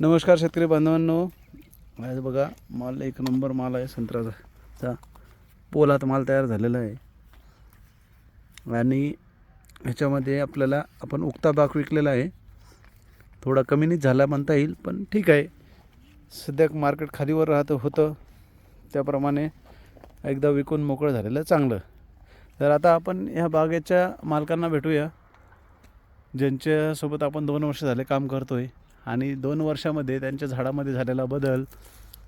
नमस्कार शेतकरी बांधवांनो. आज बघा माल एक नंबर माल आहे संत्र्याचा. चा पोलात माल तयार झालेला आहे. आणि ह्याच्यामध्ये आपल्याला आपण उक्ता बाग विकलेला आहे. थोडा कमीनीच झाला म्हणता येईल पण ठीक आहे. सध्या मार्केट खालीवर राहतं होतं. त्याप्रमाणे एकदा विकून मोकळं झालेलं चांगलं. तर आता आपण ह्या बागेच्या मालकांना भेटूया ज्यांच्यासोबत आपण दोन वर्ष झाले काम करतो आहे आणि दोन वर्षामध्ये त्यांच्या झाडामध्ये झालेला बदल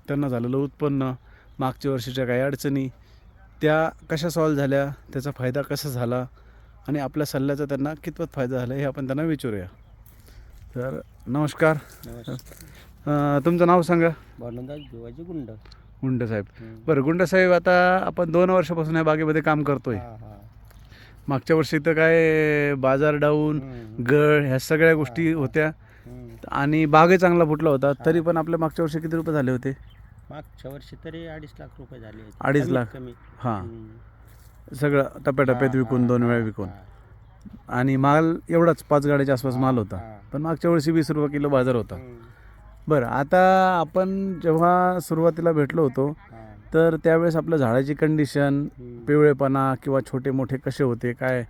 त्यांना झालेलं उत्पन्न मागच्या वर्षीच्या काही अडचणी त्या कशा सॉल्व झाल्या त्याचा फायदा कसा झाला आणि आपल्या सल्ल्याचा त्यांना कितपत फायदा झाला हे आपण त्यांना विचारूया. तर नमस्कार. अं, तुमचं नाव सांगा? भांडणदास भिवाजी गुंड. गुंड साहेब. बरं गुंड साहेब आता आपण दोन वर्षापासून या बागेमध्ये काम करतोय. हा, हा. मागच्या वर्षी तर काय बाजार डाऊन हम्म, गळ ह्या सगळ्या गोष्टी होत्या. आणि बागही चांगला फुटला होता तरी पण आपल्या मागच्या वर्षी किती रुपये झाले होते मागच्या वर्षी तरी अडीच लाख रुपये झाले होते. अडीच लाख. कमी हां. सगळं टप्प्याटप्प्यात विकून दोन वेळा विकून. आणि माल एवढाच पाच गाड्याच्या आसपास माल होता. पण मागच्या वर्षी वीस रुपये किलो बाजार होता. बरं आता आपण जेव्हा सुरुवातीला भेटलो होतो. तर त्यावेळेस आपल्या झाडाची कंडिशन. पिवळेपणा किंवा छोटे मोठे कसे होते काय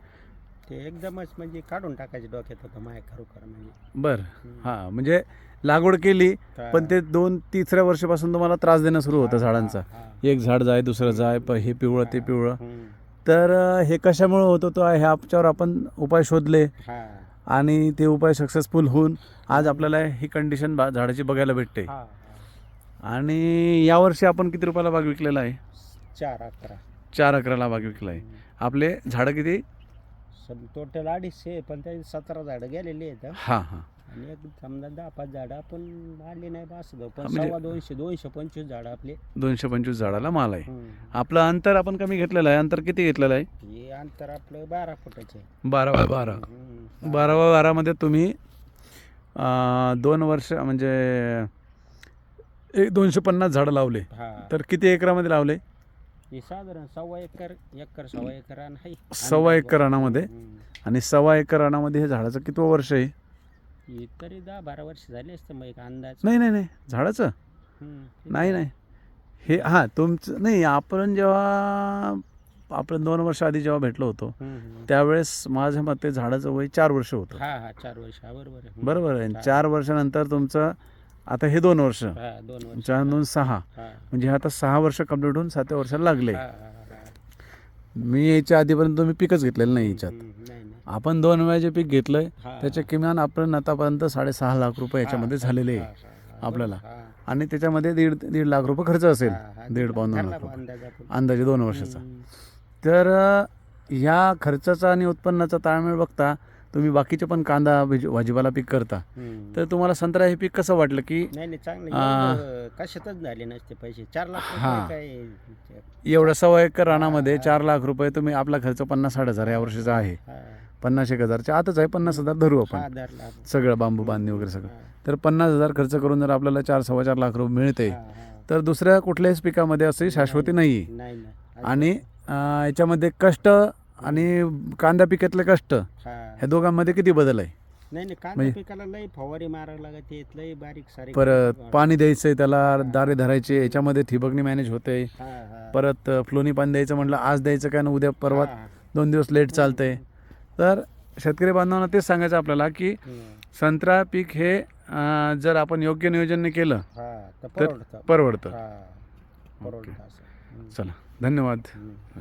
ते एकदमच म्हणजे काढून टाकायचे डोक्यात होतं माय खरोखर म्हणजे बरं. हां म्हणजे लागवड केली. पण ते दोन तिसऱ्या वर्षापासून तुम्हाला त्रास देणं सुरू होतं झाडांचा हा. एक झाड जाय दुसरं जाय प हे पिवळं ते पिवळं हम्म. तर अं, हे कशामुळे होत होतं ह्याच्यावर आपण उपाय शोधले हा. आणि ते उपाय सक्सेसफुल होऊन आज आपल्याला ही कंडिशन झाडाची बघायला भेटते हा. आणि यावर्षी आपण किती रुपयाला बाग विकलेला आहे चार अकरा चार अकराला बाग विकला आहे आपले झाडं किती टोटल अडीचशे पण त्या सतरा झाडं गेलेली आहेत हा. हां आणि एक समजा दहा पाच झाडं आपण आली नाही बस पण म्हणजे- सव्वा दोनशे दोनशे पंचवीस झाडं आपले. दोनशे पंचवीस झाडाला माल आहे. हम्म. आपलं अंतर आपण कमी घेतलेलं आहे. अंतर किती घेतलेलं आहे? हे अंतर आपलं बारा फुटाचे बारा बाय बारा. हम्म. बारावा बारामध्ये तुम्ही अं, दोन वर्ष म्हणजे एक दोनशे पन्नास झाडं लावले. हा. तर किती एकरामध्ये लावले? हे साधारण सव्वा एकर एकर सव्वा एकर रान आहे सव्वा एकर रानामध्ये हम्म. आणि सव्वा एकर रानामध्ये हे झाडाचं कितवं वर्ष आहे हे तरी दहा बारा वर्ष झाले असतं मग एक अंदाज नाही नाही नाही झाडाचं हम्म. नाही नाही हे हां तुमचं नाही आपण जेव्हा आपण दोन वर्ष आधी जेव्हा भेटलो होतो हम्म, हम्म. त्यावेळेस माझ्या मते झाडाचं वय चार वर्ष होतं हा हा चार वर्ष हा बरोबर आहे हम्म. बरोबर आहे. चार वर्षानंतर तुमचं आता हे दोन वर्ष हा दोन वर्ष चार दोन सहा हा म्हणजे हे आता सहा वर्ष कंप्लीट होऊन सातव्या वर्षाला लागले हा, हा, हा. मी याच्या आधीपर्यंत मी पिकच घेतलेलं नाही याच्यात हम्म, नाही नाही आपण दोन वेळा जे पीक घेतलंय हा. त्याचे किमान आपण आतापर्यंत साडेसहा लाख रुपये याच्यामध्ये झालेले आहे हा, हा. आपल्याला. हा. आणि त्याच्यामध्ये दीड दीड लाख रुपये खर्च असेल हा. दीड पाऊण दोन लाख रुपये अंदाजातून. अंदाजे दोन वर्षाचा हम्म. तर अ, ह्या खर्चाचा आणि उत्पन्नाचा ताळमेळ बघता तुम्ही बाकीचे पण कांदा भाजी- भाजीपाला पीक करता हम्म. तर तुम्हाला संत्रा हे पीक कसं वाटलं की नाही नाही चांगलं आ. एवढं कशातच झाले नसते पैसे चार लाख हा. रुपये काय एवढ्या सव्वा एकर रानामध्ये. चार लाख रुपये तुम्ही आपला खर्च पन्नास साठ हजार या वर्षीचा आहे हा. पन्नास एक हजारच्या आतच आहे पन्नास हजार धरू आपण. सगळं बांबू बांधणी वगैरे सगळं हा, तर पन्नास हजार खर्च करून जर आपल्याला चार सव्वा चार लाख रुपये मिळते हा, हा. तर दुसऱ्या कुठल्याच पिकामध्ये असे शाश्वती नाही आहे नाही नाही आणि अं, याच्यामध्ये कष्ट आणि कांदा पिकातले कष्ट हा. ह्या दोघांमध्ये किती बदल आहे नाही नाही कांदा म्हणजे- पिकाला लई फवारी मारायला लागते लई बारीक सारीक परत पाणी द्यायचंय त्याला. दारे धरायचे याच्यामध्ये ठिबकणी मॅनेज होते हा, हा. परत फ्लोनी पाणी द्यायचं म्हटलं आज द्यायचं काय ना उद्या परवा हा. दोन दिवस लेट चालतंय तर शेतकरी बांधवांना तेच सांगायचं आपल्याला की हम्म. संत्रा पीक हे अं, जर आपण योग्य नियोजन केलं हा, तर तर परवडतं परवडतं हा, परवडतं असं. हम्म. चला धन्यवाद हम्म.